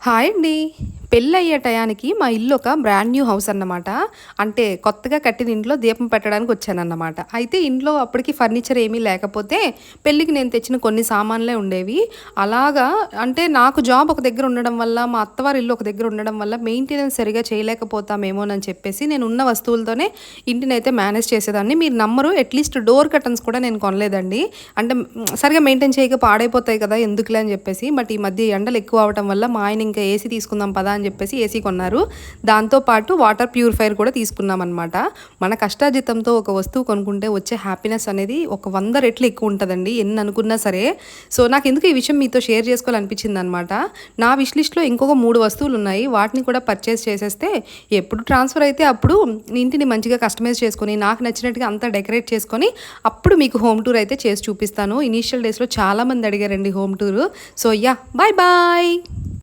Hi అండి పెళ్ళి అయ్యే టయానికి మా ఇల్లు ఒక బ్రాండ్ న్యూ హౌస్ అన్నమాట. అంటే కొత్తగా కట్టిన ఇంట్లో దీపం పెట్టడానికి వచ్చానన్నమాట. అయితే ఇంట్లో అప్పటికి ఫర్నిచర్ ఏమీ లేకపోతే పెళ్ళికి నేను తెచ్చిన కొన్ని సామాన్లే ఉండేవి. అలాగా అంటే నాకు జాబ్ ఒక దగ్గర ఉండడం వల్ల మా అత్తవారి ఇల్లు ఒక దగ్గర ఉండడం వల్ల మెయింటెనెన్స్ సరిగా చేయలేకపోతామేమోనని చెప్పేసి నేను ఉన్న వస్తువులతోనే ఇంటిని అయితే మేనేజ్ చేసేదాన్ని. మీరు నమ్మరు అట్లీస్ట్ డోర్ కర్టన్స్ కూడా నేను కొనలేదండి. అంటే సరిగా మెయింటైన్ చేయక పాడైపోతాయి కదా ఎందుకులే అని చెప్పేసి. బట్ ఈ మధ్య ఎండలు ఎక్కువ అవడం వల్ల మా ఆయన ఇంకా ఏసీ తీసుకుందాం పదా అని చెప్పేసి ఏసీ కొన్నారు. దాంతోపాటు వాటర్ ప్యూరిఫైర్ కూడా తీసుకున్నాం అనమాట మన కష్టాజితంతో ఒక వస్తువు కొనుక్కుంటే వచ్చే హ్యాపీనెస్ అనేది ఒక వంద రెట్లు ఎక్కువ ఉంటుందండి. ఎన్ని అనుకున్నా సరే. సో నాకు ఎందుకు ఈ విషయం మీతో షేర్ చేసుకోవాలనిపించింది అనమాట నా విష్ లిస్ట్లో ఇంకొక మూడు వస్తువులు ఉన్నాయి. వాటిని కూడా పర్చేస్ చేసేస్తే ఎప్పుడు ట్రాన్స్ఫర్ అయితే అప్పుడు ఇంటిని మంచిగా కస్టమైజ్ చేసుకొని నాకు నచ్చినట్టుగా అంతా డెకరేట్ చేసుకొని అప్పుడు మీకు హోమ్ టూర్ అయితే చేసి చూపిస్తాను. ఇనీషియల్ డేస్లో చాలామంది అడిగారండి home tour. So yeah bye bye.